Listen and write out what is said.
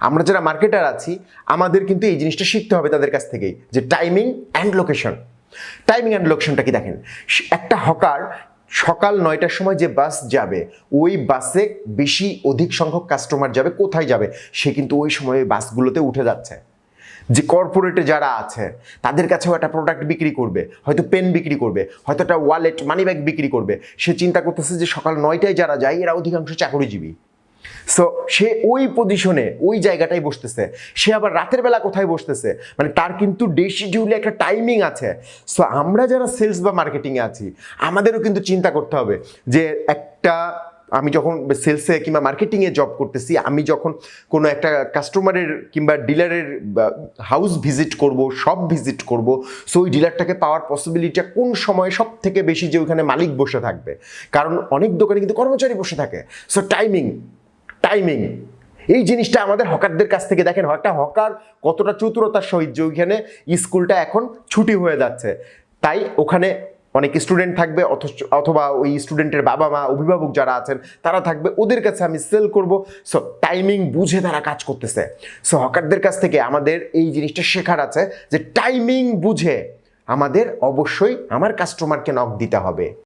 আমরা যারা মার্কেটার আছি, আমাদের কিন্তু এই জিনিসটা শিখতে হবে তাদের কাছ থেকেই, যে timing and location timing and লোকেশনটা কি দেখেন? একটা হকার সকাল নয়টার সময় যে বাস যাবে, ওই বাসে বেশি অধিক সংখ্যক কাস্টমার যাবে, কোথায় যাবে? সে কিন্তু ওই সময় বাসগুলোতে উঠে যাচ্ছে। যে কর্পোরেটে যারা আছে, তাদের কাছেও একটা প্রোডাক্ট বিক্রি করবে, হয়তো পেন বিক্রি করবে, হয়তো একটা ওয়ালেট মানি ব্যাগ বিক্রি করবে। সে চিন্তা করতেছে যে সকাল নয়টায় যারা যায়, এরা অধিকাংশ চাকরিজীবী। সো সে ওই পজিশনে ওই জায়গাটাই বসতেছে। সে আবার রাতের বেলা কোথায় বসতেছে? মানে তার কিন্তু ডে শিডিউলে একটা টাইমিং আছে। সো আমরা যারা সেলস বা মার্কেটিংয়ে আছি, আমাদেরও কিন্তু চিন্তা করতে হবে যে একটা, আমি যখন সেলসে কিংবা মার্কেটিংয়ে জব করতেছি, আমি যখন কোনো একটা কাস্টমারের কিংবা ডিলারের হাউস ভিজিট করব সব ভিজিট করব সো ওই ডিলারটাকে পাওয়ার পসিবিলিটিটা কোন সময় সব থেকে বেশি যে ওইখানে মালিক বসে থাকবে? কারণ অনেক দোকানে কিন্তু কর্মচারী বসে থাকে। সো টাইমিং টাইমিং এই জিনিসটা আমাদের হকারদের কাছ থেকে দেখেন, একটা হকার কতটা চতুরতার সহিত যে ওইখানে স্কুলটা এখন ছুটি হয়ে যাচ্ছে। তাই ওখানে অনেক স্টুডেন্ট থাকবে অথবা ওই স্টুডেন্টের বাবা মা, অভিভাবক যারা আছেন, তারা থাকবে। ওদের কাছে আমি সেল করব। সো টাইমিং বুঝে তারা কাজ করতেছে। সো হকারদের কাছ থেকে আমাদের এই জিনিসটা শেখার আছে যে টাইমিং বুঝে আমাদের অবশ্যই আমার কাস্টমারকে নক দিতে হবে।